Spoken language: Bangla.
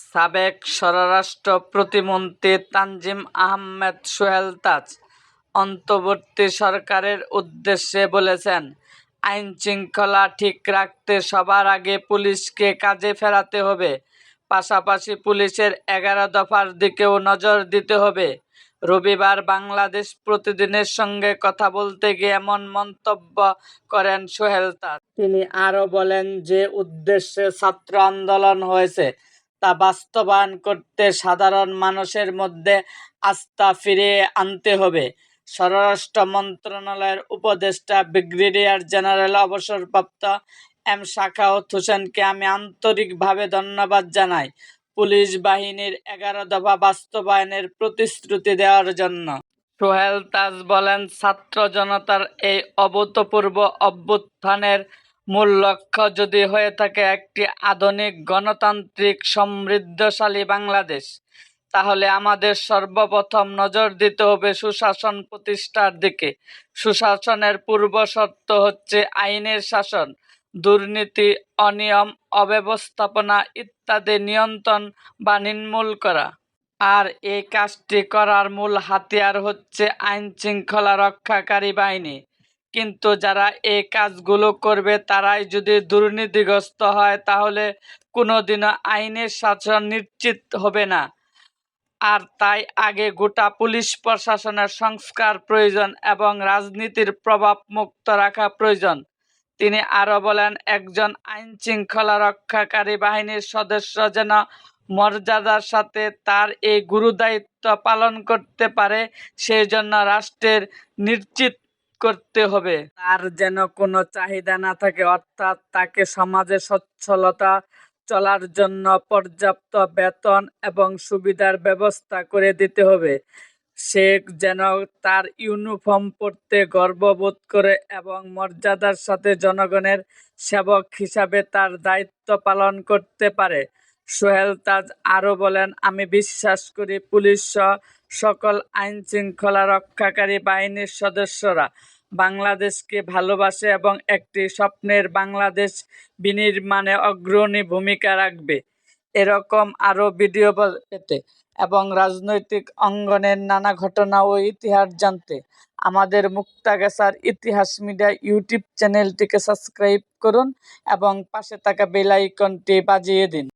সাবেক স্বরাষ্ট্র প্রতিমন্ত্রী তানজিম আহমেদ সোহেল তাজ অন্তর্বর্তী সরকারের উদ্দেশ্যে বলেছেন, আইন শৃঙ্খলা ঠিক রাখতে সবার আগে পুলিশকে কাজে ফেরাতে হবে। পাশাপাশি পুলিশের এগারো দফার দিকেও নজর দিতে হবে। রবিবার বাংলাদেশ প্রতিদিনের সঙ্গে কথা বলতে গিয়ে এমন মন্তব্য করেন সোহেল তাজ। তিনি আরও বলেন যে, উদ্দেশ্যে ছাত্র আন্দোলন হয়েছে। তা বাস্তবায়ন করতে সাধারণ মানুষের মধ্যে আস্থা ফিরিয়ে আনতে হবে। স্বরাষ্ট্র মন্ত্রণালয়ের উপদেষ্টা ব্রিগেডিয়ার জেনারেল অবসরপ্রাপ্ত এম শাখাওয়াত হোসেনকে আমি আন্তরিকভাবে ধন্যবাদ জানাই পুলিশ বাহিনীর এগারো দফা বাস্তবায়নের প্রতিশ্রুতি দেওয়ার জন্য। সোহেল তাজ বলেন, ছাত্র জনতার এই অভূতপূর্ব অভ্যুত্থানের মূল লক্ষ্য যদি হয়ে থাকে একটি আধুনিক গণতান্ত্রিক সমৃদ্ধশালী বাংলাদেশ, তাহলে আমাদের সর্বপ্রথম নজর দিতে হবে সুশাসন প্রতিষ্ঠার দিকে। সুশাসনের পূর্ব শর্ত হচ্ছে আইনের শাসন, দুর্নীতি, অনিয়ম, অব্যবস্থাপনা ইত্যাদি নিয়ন্ত্রণ বা নির্মূল করা। আর এই কাজটি করার মূল হাতিয়ার হচ্ছে আইন শৃঙ্খলা রক্ষাকারী বাহিনী। কিন্তু যারা এই কাজগুলো করবে, তারাই যদি দুর্নীতিগ্রস্ত হয়, তাহলে কোনোদিনও আইনের শাসন নিশ্চিত হবে না। আর তাই আগে গোটা পুলিশ প্রশাসনের সংস্কার প্রয়োজন এবং রাজনীতির প্রভাব মুক্ত রাখা প্রয়োজন। তিনি আরও বলেন, একজন আইন শৃঙ্খলা রক্ষাকারী বাহিনীর সদস্য যেন মর্যাদার সাথে তার এই গুরুদায়িত্ব পালন করতে পারে সেই জন্য রাষ্ট্রের নিশ্চিত করতে হবে। তার যেন কোনো চাহিদা না থাকে, অর্থাৎ তাকে সমাজে সচ্ছলতা চলার জন্য পর্যাপ্ত বেতন এবং সুবিধার ব্যবস্থা করে দিতে হবে। সে যেন তার ইউনিফর্ম পরতে গর্ববোধ করে এবং মর্যাদার সাথে জনগণের সেবক হিসাবে তার দায়িত্ব পালন করতে পারে। সোহেল তাজ আরও বলেন, আমি বিশ্বাস করি পুলিশ সকল আইন শৃঙ্খলা রক্ষাকারী বাহিনীর সদস্যরা বাংলাদেশকে ভালোবাসে এবং একটি স্বপ্নের বাংলাদেশ বিনির্মাণে অগ্রণী ভূমিকা রাখবে। এরকম আরও ভিডিও পেতে এবং রাজনৈতিক অঙ্গনের নানা ঘটনা ও ইতিহাস জানতে আমাদের মুক্তাগাছার ইতিহাস মিডিয়া ইউটিউব চ্যানেলটিকে সাবস্ক্রাইব করুন এবং পাশে থাকা বেল আইকনটি বাজিয়ে দিন।